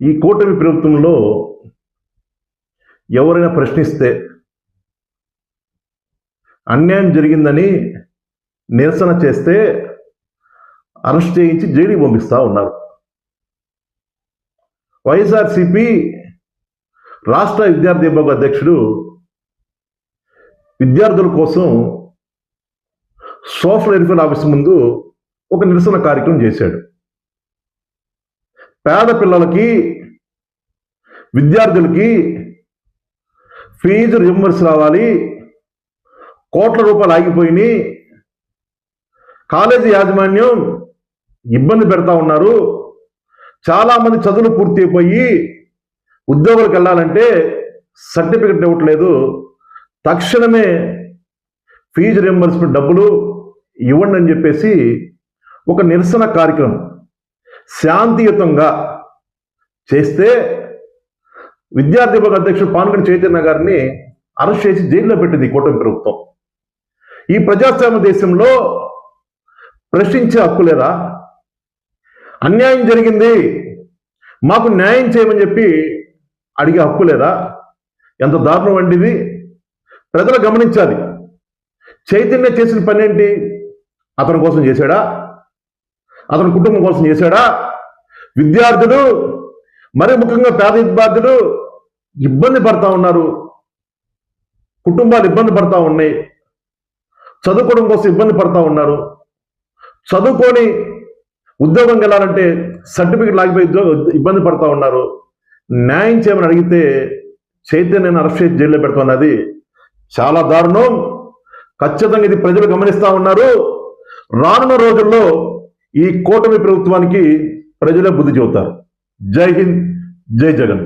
ఈ కూటమి ప్రభుత్వంలో ఎవరైనా ప్రశ్నిస్తే అన్యాయం జరిగిందని నిరసన చేస్తే అరెస్ట్ చేయించి జైలుకి పంపిస్తూ ఉన్నారు. వైఎస్ఆర్సిపి రాష్ట్ర విద్యార్థి విభాగ అధ్యక్షుడు విద్యార్థుల కోసం సోషల్ వెల్ఫేర్ ఆఫీస్ ముందు ఒక నిరసన కార్యక్రమం చేశాడు. పేద పిల్లలకి విద్యార్థులకి ఫీజు రింబర్స్ రావాలి. కోట్ల రూపాయలు ఆగిపోయినాయి. కాలేజీ యాజమాన్యం ఇబ్బంది పెడతా ఉన్నారు. చాలామంది చదువులు పూర్తి అయిపోయి ఉద్యోగులకు వెళ్ళాలంటే సర్టిఫికెట్ ఇవ్వట్లేదు. తక్షణమే ఫీజు రింబర్స్మెంట్ డబ్బులు ఇవ్వండి అని చెప్పేసి ఒక నిరసన కార్యక్రమం శాంతియుతంగా చేస్తే విద్యార్థి విభాగ అధ్యక్షుడు పాల్గొని చైతన్య గారిని అరెస్ట్ చేసి జైల్లో పెట్టింది ఈ కూటమి ప్రభుత్వం. ఈ ప్రజాస్వామ్య దేశంలో ప్రశ్నించే హక్కు లేదా? అన్యాయం జరిగింది మాకు న్యాయం చేయమని చెప్పి అడిగే హక్కు లేదా? ఎంత దారుణం వంటిది ప్రజలు గమనించాలి చైతన్య చేసిన పని ఏంటి? అతని కోసం చేశాడా? అతను కుటుంబం కోసం చేశాడా? విద్యార్థులు మరి ముఖ్యంగా పేద విద్యార్థులు ఇబ్బంది పడతా ఉన్నారు. కుటుంబాలు ఇబ్బంది పడతా ఉన్నాయి. చదువుకోవడం కోసం ఇబ్బంది పడతా ఉన్నారు. చదువుకొని ఉద్యోగం వెళ్ళాలంటే సర్టిఫికెట్ లాగిపోయి ఉద్యోగం ఇబ్బంది పడతా ఉన్నారు. న్యాయం చేయమని అడిగితే చైతన్యను అరెస్ట్ చేసి జైల్లో పెడుతున్నది. చాలా దారుణం. ఖచ్చితంగా ఇది ప్రజలు గమనిస్తూ ఉన్నారు. రానున్న రోజుల్లో ఈ కూటమి ప్రభుత్వానికి ప్రజలే బుద్ధి చెబుతారు. జై హింద్ జై జగన్.